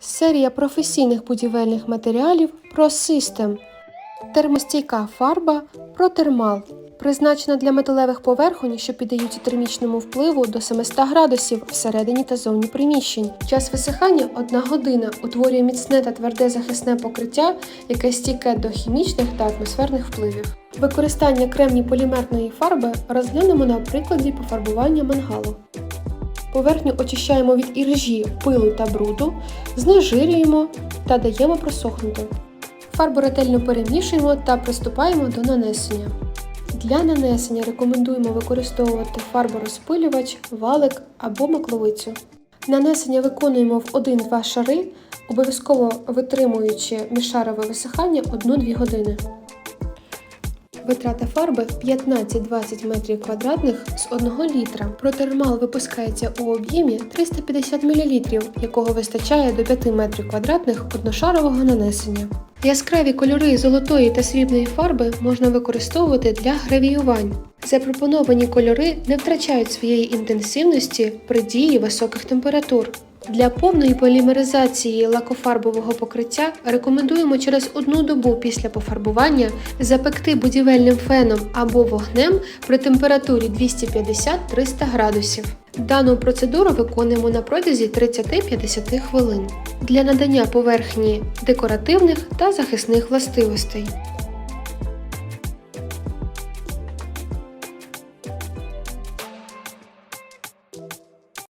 Серія професійних будівельних матеріалів ProSystem. Термостійка фарба ProThermal. Призначена для металевих поверхонь, що піддаються термічному впливу до 700 градусів всередині та зовні приміщень. Час висихання 1 година утворює міцне та тверде захисне покриття, яке стійке до хімічних та атмосферних впливів. Використання кремній полімерної фарби розглянемо на прикладі пофарбування мангалу. Поверхню очищаємо від іржі, пилу та бруду, знежирюємо та даємо просохнути. Фарбу ретельно перемішуємо та приступаємо до нанесення. Для нанесення рекомендуємо використовувати фарборозпилювач, валик або макловицю. Нанесення виконуємо в 1-2 шари, обов'язково витримуючи міжшарове висихання 1-2 години. Витрата фарби 15-20 метрів квадратних з 1 літра. Протермал випускається у об'ємі 350 мл, якого вистачає до 5 метрів квадратних одношарового нанесення. Яскраві кольори золотої та срібної фарби можна використовувати для гравіювань. Запропоновані кольори не втрачають своєї інтенсивності при дії високих температур. Для повної полімеризації лакофарбового покриття рекомендуємо через одну добу після пофарбування запекти будівельним феном або вогнем при температурі 250-300 градусів. Дану процедуру виконуємо на протязі 30-50 хвилин для надання поверхні декоративних та захисних властивостей.